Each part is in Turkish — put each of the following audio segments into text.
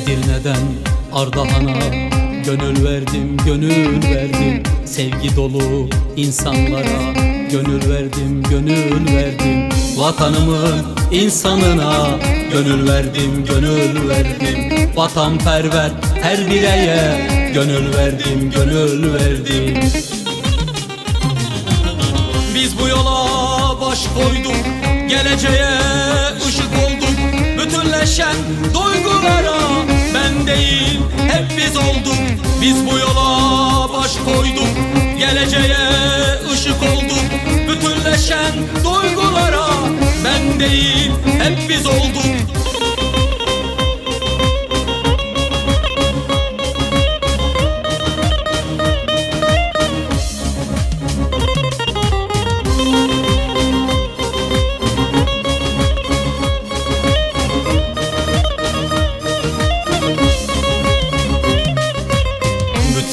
Edirne'den Ardahan'a Gönül verdim, gönül verdim. Sevgi dolu insanlara Gönül verdim, gönül verdim. Vatanımın insanına Gönül verdim, gönül verdim. Vatanperver her bireye Gönül verdim, gönül verdim. Biz bu yola baş koyduk Geleceğe ışık olduk. Bütünleşen duygulara biz olduk Biz bu yola baş koyduk. Geleceğe ışık olduk. Bütünleşen duygulara Ben değil hep biz olduk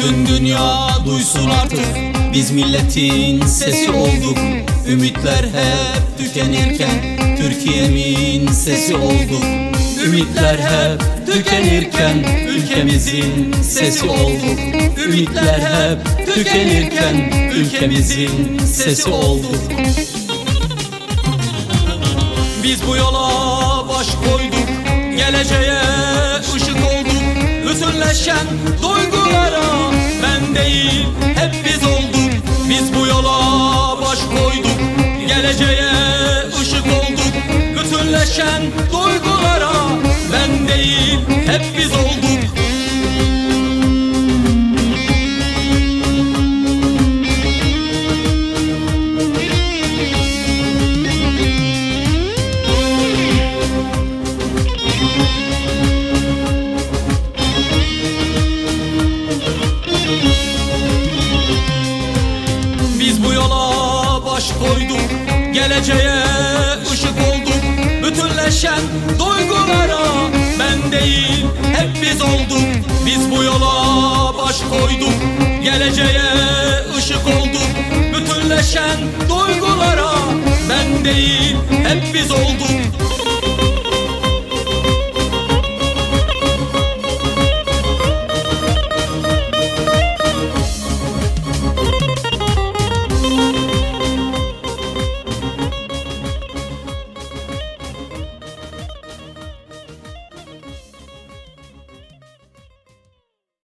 Bütün dünya duysun artık. Biz milletin sesi olduk. Ümitler hep tükenirken Türkiye'min sesi olduk. Ümitler hep tükenirken Ülkemizin sesi olduk. Ümitler hep tükenirken Ülkemizin sesi olduk. Biz bu yola baş koyduk. Geleceğe ışık olduk. Bütünleşen duygulara değil. Hep biz olduk Biz bu yola baş koyduk. Geleceğe ışık olduk Bütünleşen duygulara. Ben değil hep biz olduk baş koyduk Geleceğe ışık olduk Bütünleşen duygulara Ben değil hep biz olduk. Biz bu yola baş koyduk Geleceğe ışık olduk. Bütünleşen duygulara Ben değil hep biz olduk